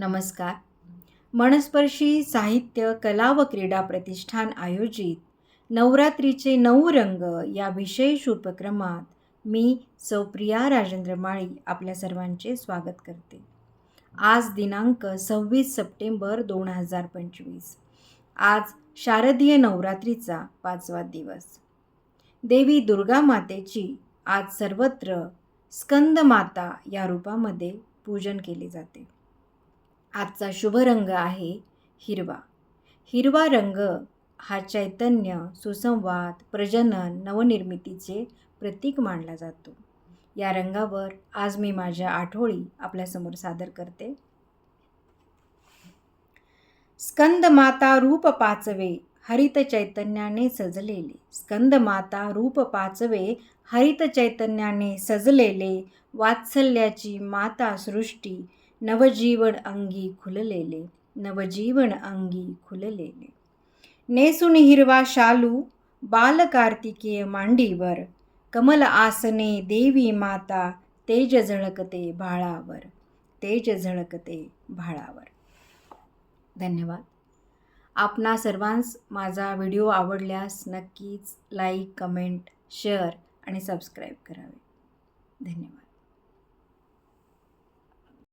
नमस्कार. मनस्पर्शी साहित्य कला व क्रीडा प्रतिष्ठान आयोजित नवरात्रीचे नऊ रंग या विशेष उपक्रमात मी सौप्रिया राजेंद्र माळी आपल्या सर्वांचे स्वागत करते. आज दिनांक सव्वीस सप्टेंबर दोन हजार पंचवीस. आज शारदीय नवरात्रीचा पाचवा दिवस. देवी दुर्गा मातेची आज सर्वत्र स्कंदमाता या रूपामध्ये पूजन केले जाते. आजचा शुभ रंग आहे हिरवा. हिरवा रंग हा चैतन्य सुसंवाद प्रजनन नवनिर्मितीचे प्रतीक मानला जातो. या रंगावर आज मी माझ्या आठवळी आपल्यासमोर सादर करते. स्कंद माता रूप पाचवे हरित चैतन्याने सजलेले. स्कंद माता रूप पाचवे हरित चैतन्याने सजलेले. वात्सल्याची माता सृष्टी नवजीवन अंगी खुललेले नवजीवन अंगी खुललेले. नेसून हिरवा शालू बालकार्तिकेय मांडीवर कमल आसने देवी माता तेज झळकते भाळावर तेज झळकते भाळावर. धन्यवाद. आपणा सर्वांस माझा व्हिडिओ आवडल्यास नक्कीच लाईक कमेंट शेअर आणि सबस्क्राईब करावे. धन्यवाद.